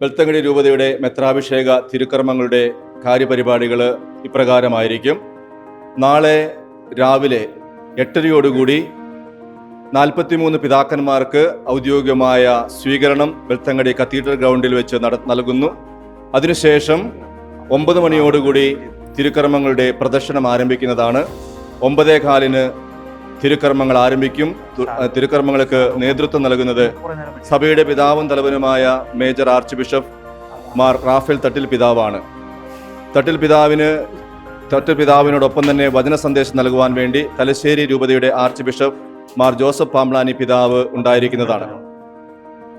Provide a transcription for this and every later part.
വെൽത്തങ്കടി രൂപതയുടെ മെത്രാഭിഷേക തിരുക്കർമ്മങ്ങളുടെ കാര്യപരിപാടികൾ ഇപ്രകാരമായിരിക്കും. നാളെ രാവിലെ എട്ടരയോടുകൂടി നാൽപ്പത്തിമൂന്ന് പിതാക്കന്മാർക്ക് ഔദ്യോഗികമായ സ്വീകരണം വെൽത്തങ്കടി കത്തീഡ്രൽ ഗ്രൗണ്ടിൽ വെച്ച് നട നൽകുന്നു. അതിനുശേഷം ഒമ്പത് മണിയോടുകൂടി തിരുക്കർമ്മങ്ങളുടെ പ്രദർശനം ആരംഭിക്കുന്നതാണ്. ഒമ്പതേ കാലിന് തിരുക്കർമ്മങ്ങൾ ആരംഭിക്കും. തിരുക്കർമ്മങ്ങൾക്ക് നേതൃത്വം നൽകുന്നത് സഭയുടെ പിതാവും തലവനുമായ major archbishop Mar Raphael Thattil പിതാവാണ്. തട്ടിൽ പിതാവിന് തട്ടിൽ പിതാവിനോടൊപ്പം തന്നെ വചന സന്ദേശം നൽകുവാൻ വേണ്ടി തലശ്ശേരി രൂപതയുടെ arch bishop Mar Joseph Pamplany പിതാവ് ഉണ്ടായിരിക്കുന്നതാണ്.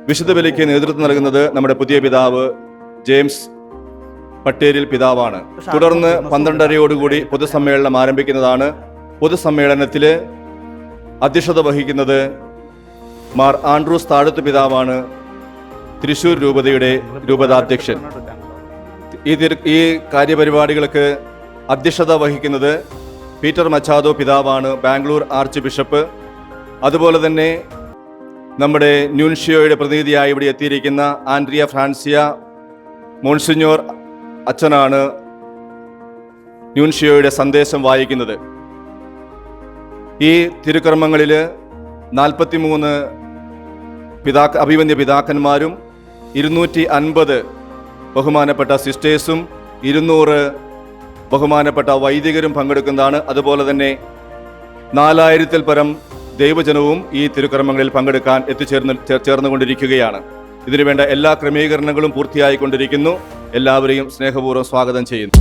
വിശുദ്ധ ബലിക്ക് നേതൃത്വം നൽകുന്നത് നമ്മുടെ പുതിയ പിതാവ് ജെയിംസ് പട്ടേരിൽ പിതാവാണ്. തുടർന്ന് പന്ത്രണ്ടരയോടുകൂടി പൊതുസമ്മേളനം ആരംഭിക്കുന്നതാണ്. പൊതുസമ്മേളനത്തിൽ അധ്യക്ഷത വഹിക്കുന്നത് മാർ ആൻഡ്രൂസ് താഴത്ത് പിതാവാണ് തൃശൂർ രൂപതയുടെ രൂപതാധ്യക്ഷൻ. ഈ ഈ കാര്യപരിപാടികൾക്ക് അധ്യക്ഷത വഹിക്കുന്നത് പീറ്റർ മച്ചാദോ പിതാവാണ് ബാംഗ്ലൂർ ആർച്ച് ബിഷപ്പ്. അതുപോലെ തന്നെ നമ്മുടെ ന്യൂൻഷിയോയുടെ പ്രതിനിധിയായി ഇവിടെ എത്തിയിരിക്കുന്ന ആൻഡ്രിയ ഫ്രാൻസിയ മോൺസിഞ്ഞോർ അച്ഛനാണ് ന്യൂൻഷിയോയുടെ സന്ദേശം വായിക്കുന്നത്. ഈ തിരുക്കർമ്മങ്ങളിൽ നാൽപ്പത്തിമൂന്ന് പിതാ അഭിവന്യ പിതാക്കന്മാരും ഇരുന്നൂറ്റി അൻപത് ബഹുമാനപ്പെട്ട സിസ്റ്റേഴ്സും ഇരുന്നൂറ് ബഹുമാനപ്പെട്ട വൈദികരും പങ്കെടുക്കുന്നതാണ്. അതുപോലെ തന്നെ നാലായിരത്തിൽ പരം ദൈവജനവും ഈ തിരുക്കർമ്മങ്ങളിൽ പങ്കെടുക്കാൻ എത്തിച്ചേർന്ന് ചേർന്നുകൊണ്ടിരിക്കുകയാണ്. ഇതിനുവേണ്ട എല്ലാ ക്രമീകരണങ്ങളും പൂർത്തിയായിക്കൊണ്ടിരിക്കുന്നു. എല്ലാവരെയും സ്നേഹപൂർവം സ്വാഗതം ചെയ്യുന്നു.